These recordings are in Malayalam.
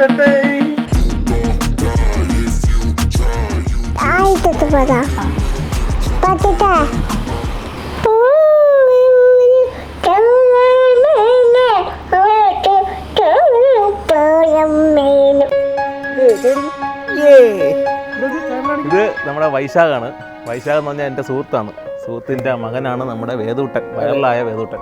ആയിട്ടത്ത് പത പത്തിട്ടാ ഇത് നമ്മുടെ വൈശാഖാണ്. വൈശാഖ് എന്ന് പറഞ്ഞാൽ എന്റെ സുഹൃത്താണ്. സുഹൃത്തിന്റെ മകനാണ് നമ്മുടെ വേദൂട്ടൻ. വൈറലായ വേദൂട്ടൻ.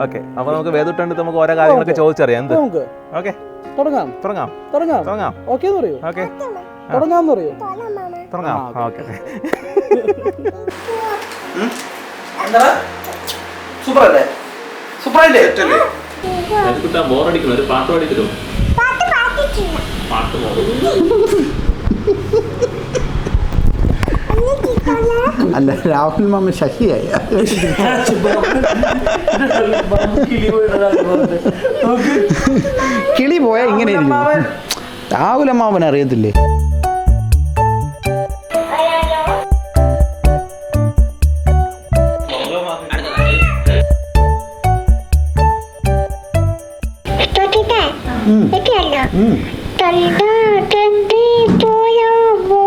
ഓക്കെ അപ്പോൾ നമുക്ക് വേദൂട്ടൻ നമുക്ക് ഓരോ കാര്യങ്ങളൊക്കെ ചോദിച്ചറിയാം. എന്ത്? നമുക്ക് ഓക്കെ തുടങ്ങാം. തുടങ്ങാം. തുടങ്ങാം. തുടങ്ങാം. ഓക്കെ എന്ന് പറയൂ. ഓക്കെ തുടങ്ങാമെന്ന് പറയൂ. തുടങ്ങാം ഓക്കെ ഓക്കെ സൂപ്പർ അല്ലേ സൂപ്പർ അല്ലേ ബോറടിക്കണം ഒരു പാട്ട് പാടി തരുമോ പാട്ട് പാട്ട് അല്ല രാഹുൽ മാമ ശശിയായി. കിളി പോയാൽ ഇങ്ങനെ രാഹുൽ അമ്മാവൻ അറിയത്തില്ലേ. തൊണ്ട തണ്ടി പോയാമോ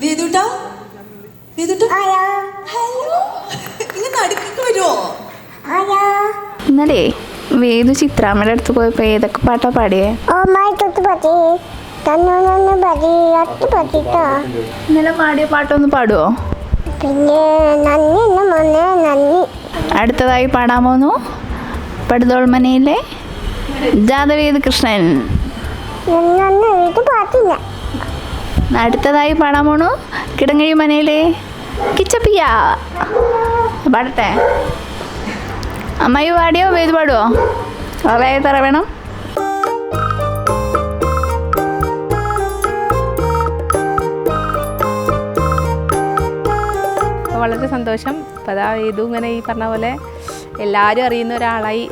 വേദുട്ടാ ഹലോ? ഇങ്ങനെ വരുമോ ഇന്നലെ വേദു ചിത്രാമ്മയുടെ അടുത്ത് പോയപ്പോ ഏതൊക്കെ പാട്ടാ പാടിയേ? ഇന്നലെ പാടിയ പാട്ടൊന്ന് പാടുവോ? പിന്നെ നന്ദി നന്ദി അടുത്തതായി പാടാൻ പോന്നു പടുതോൾമനയിലെ ജാതവേദ് കൃഷ്ണൻ? അടുത്തതായി പാടാൻ പോണു കിടങ്ങഴി മനയിലെ കിച്ചപ്പിയ. പാടട്ടെ. അമ്മായി പാടിയോ വേദ് പാടുവോ? വളരെ തറ വേണം. വളരെ സന്തോഷം. അപ്പോൾ അതാ ഇതും ഇങ്ങനെ ഈ പറഞ്ഞ പോലെ എല്ലാവരും അറിയുന്ന ഒരാളായി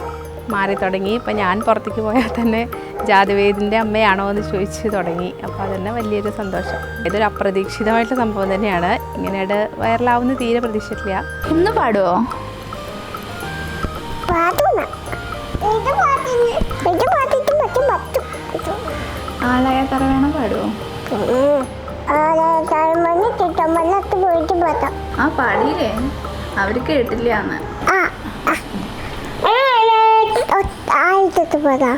മാറി തുടങ്ങി. ഇപ്പം ഞാൻ പുറത്തേക്ക് പോയാൽ തന്നെ ജാതിവേദിന്റെ അമ്മയാണോ എന്ന് ചോദിച്ച് തുടങ്ങി. അപ്പോൾ അതന്നെ വലിയൊരു സന്തോഷം. ഇതൊരു അപ്രതീക്ഷിതമായിട്ടുള്ള സംഭവം തന്നെയാണ്. ഇങ്ങനെയായിട്ട് വൈറലാവുന്ന തീരെ പ്രതീക്ഷിച്ചിട്ടില്ല. തൊട്ട് പോതാ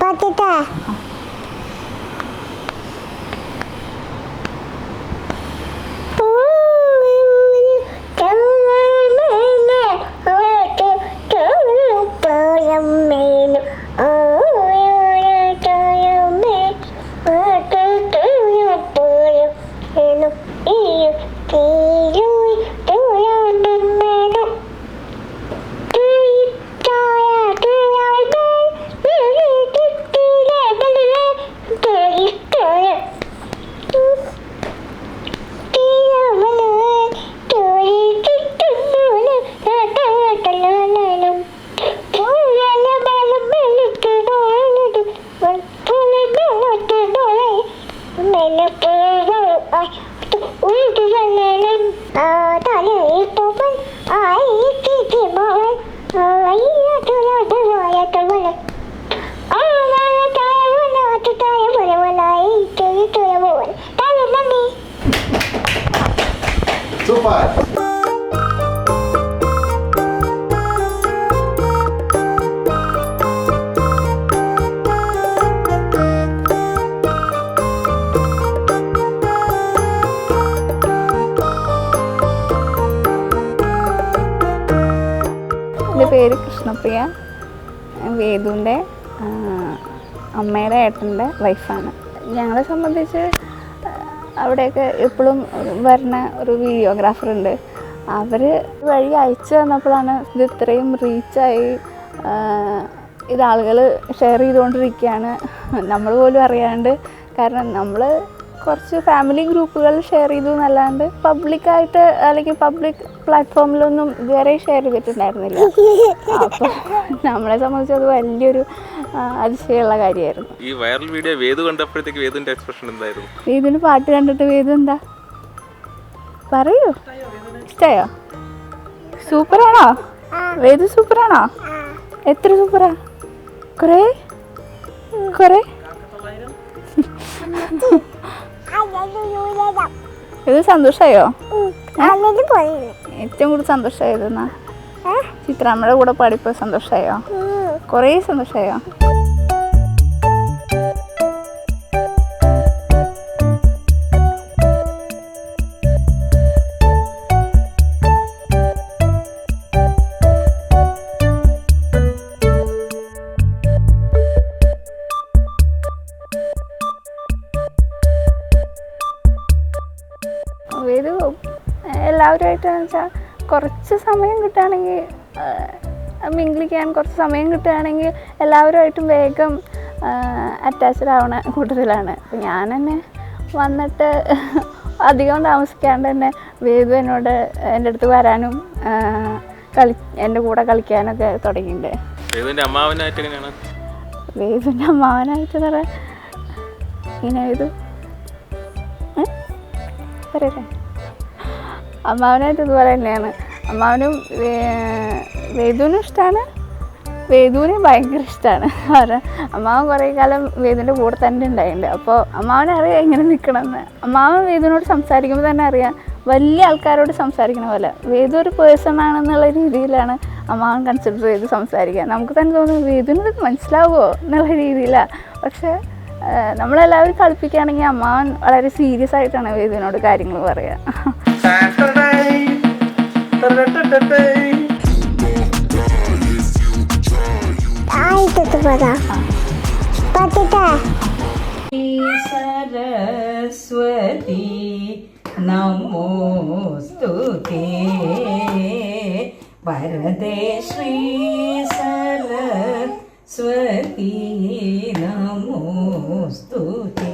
പത്തിട്ടേ? ഒന്ന് പാടുവോ പാട്ടുന്ന ഇത് പാട്ടിന് ഇത് പാട്ടിട്ട് പറ്റും പറ്റും ആളായ തറ വേണം പാടുവോ ആരെ തഴമണി തിട്ടമ്പലത്ത് പോയിട്ട് പാട്ടാം ആ പാടിയില്ലേ അവർ കേട്ടില്ല എന്ന് ആ ആയിട്ടത്ത് പറ പാട്ടിട്ടാ സൂപ്പർ. എന്റെ പേര് കൃഷ്ണപ്രിയ. വേദുവിന്റെ അമ്മയുടെ ഏട്ടന്റെ വൈഫാണ്. ഞങ്ങളെ സംബന്ധിച്ച് അവിടെയൊക്കെ എപ്പോഴും വരുന്ന ഒരു വീഡിയോഗ്രാഫർ ഉണ്ട് അവർ വഴി അയച്ചു തന്നപ്പോഴാണ് ഇത് ഇത്രയും റീച്ചായി ഇത് ആളുകൾ ഷെയർ ചെയ്തുകൊണ്ടിരിക്കുകയാണ്. നമ്മൾ പോലും അറിയാണ്ട്. കാരണം നമ്മൾ കുറച്ച് ഫാമിലി ഗ്രൂപ്പുകൾ ഷെയർ ചെയ്തു എന്നല്ലാണ്ട് പബ്ലിക്കായിട്ട് അല്ലെങ്കിൽ പബ്ലിക് പ്ലാറ്റ്ഫോമിലൊന്നും ഇതുവരെ ഷെയർ ചെയ്തിട്ടുണ്ടായിരുന്നില്ല. അപ്പോൾ നമ്മളെ സംബന്ധിച്ച് അത് വലിയൊരു അതിശയമുള്ള കാര്യമായിരുന്നു. ഈ വൈറൽ വീഡിയോ വേദു കണ്ടപ്പോഴത്തേക്ക് വേദുവിന്റെ എക്സ്പ്രഷൻ എന്തായിരുന്നു? വേദുവിന് പാട്ട് കണ്ടിട്ട് വേദു എന്താ? പറയൂ. ഇഷ്ടയോ? സൂപ്പറാണോ? വേദു സൂപ്പറാണോ? എത്ര സൂപ്പറാ? കുറേ? കുറേ? ഇത് സന്തോഷമായോ ഏറ്റവും കൂടുതൽ സന്തോഷമായത് ചിത്രാമ്മയുടെ കൂടെ പാടിപ്പോ സന്തോഷമായോ കുറേ സന്തോഷമായോ ഇത് എല്ലാവരുമായിട്ട് വെച്ചാൽ കുറച്ച് സമയം കിട്ടുകയാണെങ്കിൽ മിങ്കിളിക്കാൻ കുറച്ച് സമയം കിട്ടുകയാണെങ്കിൽ എല്ലാവരുമായിട്ടും വേഗം അറ്റാച്ച്ഡ് ആവണ കൂട്ടത്തിലാണ്. ഞാൻ തന്നെ വന്നിട്ട് അധികം താമസിക്കാണ്ട് തന്നെ വേദു എന്നോട് എന്റെ അടുത്ത് വരാനും കളി എന്റെ കൂടെ കളിക്കാനൊക്കെ തുടങ്ങിയിട്ടുണ്ട്. അമ്മാവനായിട്ട് വേദുവിന്റെ അമ്മാവനായിട്ട് പറയാൻ ഇങ്ങനെ വേദു? പറയട്ടെ? അമ്മാവനായിട്ട് ഇതുപോലെ തന്നെയാണ് അമ്മാവനും വേദുവിനും ഇഷ്ടമാണ് വേദുവിനെ ഭയങ്കര ഇഷ്ടമാണ് അവരെ അമ്മാവൻ കുറേ കാലം വേദുവിന്റെ കൂടെ തന്നെ ഉണ്ടായിട്ടുണ്ട് അപ്പോൾ അമ്മാവനെ അറിയാം എങ്ങനെ നിൽക്കണമെന്ന് അമ്മാവൻ വേദുവിനോട് സംസാരിക്കുമ്പോൾ തന്നെ അറിയാം. വലിയ ആൾക്കാരോട് സംസാരിക്കണ പോലെ. വേദു ഒരു പേഴ്സൺ ആണെന്നുള്ള രീതിയിലാണ് അമ്മാവൻ കൺസിഡർ ചെയ്ത് സംസാരിക്കുക. നമുക്ക് തന്നെ തോന്നുന്നു വേദുവിനത് മനസ്സിലാവുമോ എന്നുള്ള രീതിയിലാണ് പക്ഷേ നമ്മളെല്ലാവരും കളിപ്പിക്കുകയാണെങ്കിൽ അമ്മ വളരെ സീരിയസ് ആയിട്ടാണ് വേദുവിനോട് കാര്യങ്ങൾ പറയുക. സരസ്വതി നമോസ്തുതേ വരദേ ശ്രീ സരസ്വതി స్తోతే